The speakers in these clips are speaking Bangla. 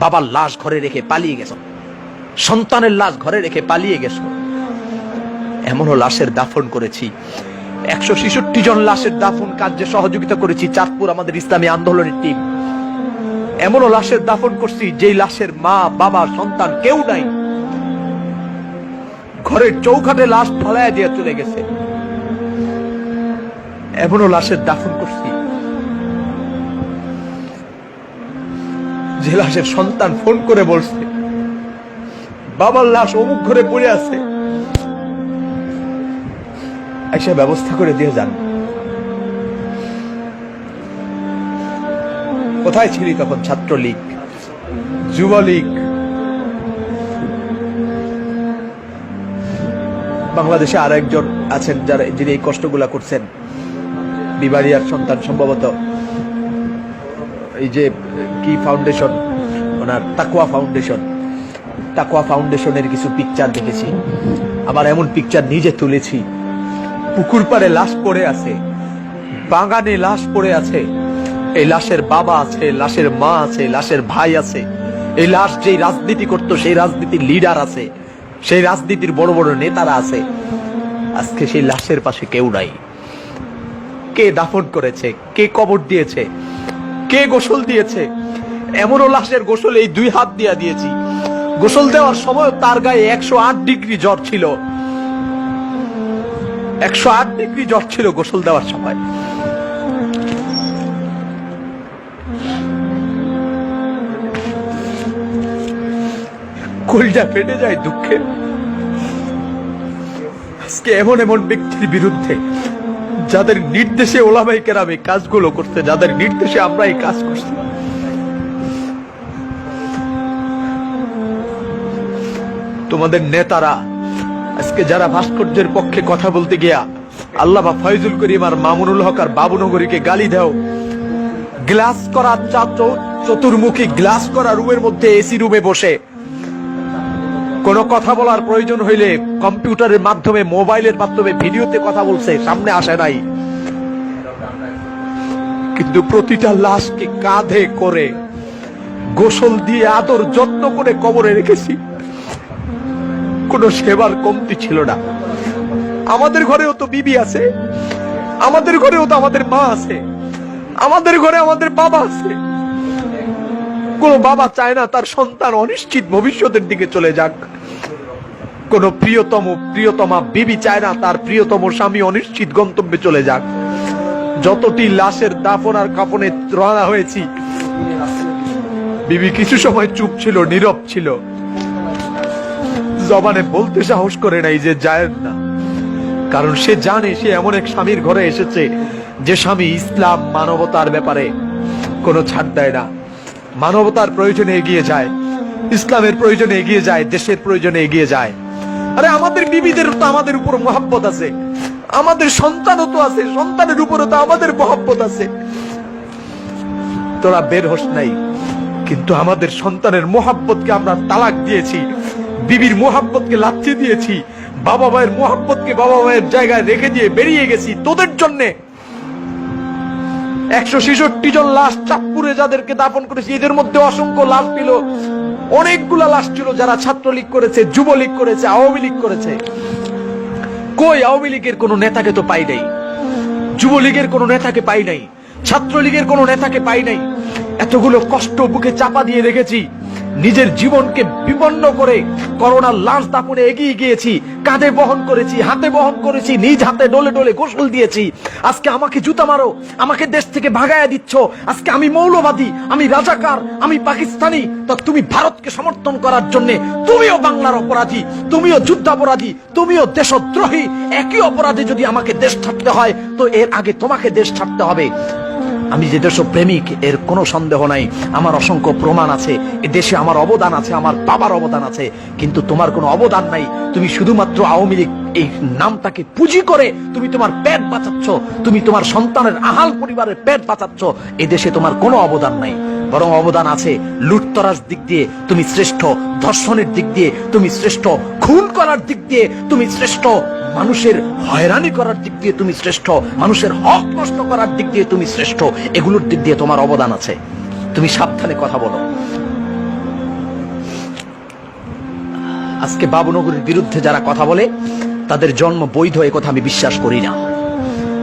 বাবার লাশ ঘরে রেখে পালিয়ে গেছো। সন্তানের লাশ ঘরে রেখে পালিয়ে গেছো। এমনও লাশের দাফন করেছি। একশো ছেষট্টি জন লাশের দাফন কার্যে সহযোগিতা করেছি চাঁদপুর আমাদের ইসলামী আন্দোলনের টিম এমনও লাশের দাফন করছি যেই লাশের মা, বাবা, সন্তান কেউ নাই। ঘরের চৌখাটে লাশ ফালায় দিয়ে চলে গেছে। এমনও লাশের দাফন করছি যে সন্তান ফোন করে বলছে, বাবার লাশ অমুক ঘরে পড়ে আছে। এসে ব্যবস্থা করে দিয়ে যান। কোথায় ছিলি তখন ছাত্রলীগ? যুবলীগ? বাংলাদেশে আর একজন আছেন যারা যিনি এই কষ্টগুলা করছেন। বিবাড়িয়ার সন্তান সম্ভবত। এই যে, কি ফাউন্ডেশন ওনার তাকুয়া ফাউন্ডেশন। তাকুয়া ফাউন্ডেশনের কিছু পিকচার দেখেছি। আবার এমন পিকচার নিজে তুলেছি। পুকুর পাড়ে লাশ পড়ে আছে। বাগানে লাশ পড়ে আছে। এই লাশের বাবা আছে, লাশের মা আছে, লাশের ভাই আছে। এই লাশ যেই রাজনীতি করত, সেই রাজনীতির লিডার আছে। সেই রাজনীতির বড় বড় নেতারা আছে। আজকে সেই লাশের পাশে কেউ নাই। কে দাফন করেছে? কে কবর দিয়েছে? কে গোসল দিয়েছে? এমনও লাশের গোসল এই দুই হাত দিয়া দিয়েছি। গোসল দেওয়ার সময় তার গায়ে একশো আট ডিগ্রি জ্বর ছিল। একশো আট ডিগ্রি জ্বর ছিল গোসল দেওয়ার সময়। কলজা ফেটে যায় দুঃখে। আজকে এমন এমন ব্যক্তির বিরুদ্ধে, যাদের নির্দেশে ওলামাই কেরাম কাজগুলো করতে, যাদের নির্দেশে আমরা এই কাজ করছি। তোমাদের নেতারা, আজকে যারা ভাস্কর্যের পক্ষে কথা বলতে গিয়া আল্লাহ বা ফয়জুল করিম আর মামুনুল হক আর বাবুনগরীকে গালি দাও, গ্লাস করা চতুর্মুখী গ্লাস করা রুমের মধ্যে এসি রুমে বসে। কোনো কথা বলার প্রয়োজন হইলে কম্পিউটারের মাধ্যমে, মোবাইলের মাধ্যমে ভিডিওতে কথা বলছে, সামনে আসে নাই। কিন্তু প্রতিটা লাশকে কাঁধে করে গোসল দিয়ে আদর যত্ন করে কবরে রেখেছি। কোনো সেবার কমতি ছিল না। আমাদের ঘরেও তো বিবি আছে। আমাদের ঘরেও তো আমাদের মা আছে। আমাদের ঘরে আমাদের বাবা আছে। কোন বাবা চায় না তার সন্তান অনিশ্চিত ভবিষ্যতের দিকে চলে যাক। কোন প্রিয়তম, প্রিয়তমা বিবি চায় না তার প্রিয়তম স্বামী অনিশ্চিত গন্তব্যে চলে যাক। যতটি লাশের দাফন আর কাপনে রওনা হয়েছি, বিবি কিছু সময় চুপ ছিল, নীরব ছিল। জবানে বলতে সাহস করে নাই যে যায় না। কারণ সে জানে সে এমন এক স্বামীর ঘরে এসেছে যে স্বামী ইসলাম মানবতার ব্যাপারে কোনো ছাড় দেয় না। মানবতার প্রয়োজনে এগিয়ে যায়, ইসলামের প্রয়োজনে এগিয়ে যায়, দেশের প্রয়োজনে এগিয়ে যায়। আরে আমাদের বিবিদের তো আমাদের উপর মহাব্বত আছে, আমাদের সন্তানও তো আছে, সন্তানের উপরও তো আমাদের মহাব্বত আছে। তোরা বের হোস নাই, কিন্তু আমাদের সন্তানের মোহাব্বতকে আমরা তালাক দিয়েছি বিবির মোহাব্বতকে লাচ্ছি দিয়েছি। বাবা মায়ের মোহাব্বতকে বাবা মায়ের জায়গায় রেখে দিয়ে বেরিয়ে গেছি তোদের জন্যে। একশো ছেষট্টি জন লাশ চাঁদপুরে যাদেরকে দাফন করেছি, এদের মধ্যে অসংখ্য লাশ ছিল। অনেকগুলা লাশ ছিল যারা ছাত্রলীগ করেছে, যুবলীগ করেছে, আওয়ামী লীগ করেছে। কই আওয়ামী লীগের কোন নেতাকে তো পাই নাই? যুবলীগের কোন নেতাকে পাই নাই? ছাত্রলীগের কোন নেতাকে পাই নাই? এতগুলো কষ্ট বুকে চাপা দিয়ে রেখেছি। নিজের জীবনকে বিপন্ন করে করোনার লাশ দাপনে এগিয়ে গিয়েছি, কাঁধে বহন করেছি, হাতে বহন করেছি, নিজ হাতে ডলে ডলে গোসল দিয়েছি। আজকে আমাকে জুতা মারো, আমাকে দেশ থেকে ভাগায়া দিচ্ছ। আজকে আমি মৌলবাদী, আমি রাজাকার, আমি পাকিস্তানি। তা তুমি ভারতকে সমর্থন করার জন্য তুমিও বাংলার অপরাধী, তুমিও যুদ্ধাপরাধী, তুমিও দেশদ্রোহী। একই অপরাধে যদি আমাকে দেশ ছাড়তে হয়, তো এর আগে তোমাকে দেশ ছাড়তে হবে। আমি যে দেশ প্রেমিক, এর কোনো সন্দেহ নাই। আমার অসংখ্য প্রমাণ আছে। এ দেশে আমার অবদান আছে, আমার বাবার অবদান আছে। কিন্তু তোমার কোনো অবদান নাই। তুমি শুধুমাত্র আওয়ামী লীগ এই নামটাকে পুঁজি করে তুমি তোমার পেট বাঁচাচ্ছ। তুমি তোমার সন্তানের আহাল পরিবারের পেট বাঁচাচ্ছ। এ দেশে তোমার কোনো অবদান নাই। বরং অবদান আছে লুটতরাজ দিক দিয়ে তুমি শ্রেষ্ঠ, ধর্ষণের দিক দিয়ে তুমি শ্রেষ্ঠ, খুন করার দিক দিয়ে তুমি শ্রেষ্ঠ, মানুষের হয়রানি করার দিক দিয়ে তুমি শ্রেষ্ঠ, মানুষের হক নষ্ট করার দিক দিয়ে তুমি শ্রেষ্ঠ, এগুলোর দিক দিয়ে তোমার অবদান আছে। তুমি সাবধানে কথা বলো। আজকে বাবুনগরীর বিরুদ্ধে যারা কথা বলে, তাদের জন্ম বৈধ কথা আমি বিশ্বাস করি না।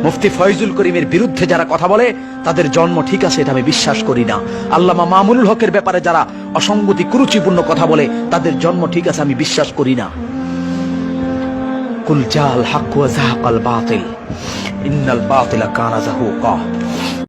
মুফতি ফয়জুল করিমের বিরুদ্ধে যারা কথা বলে, তাদের জন্ম ঠিক আছে, এটা আমি বিশ্বাস করি না। আল্লামা মামুনুল হকের ব্যাপারে যারা অসঙ্গতি কুরুচিপূর্ণ কথা বলে, তাদের জন্ম ঠিক আছে, আমি বিশ্বাস করি না। কুলজাল জাল হাক ওয়া জাহাকাল বাতিল। ইন্নাল বাতিলা কানা জাহুকা।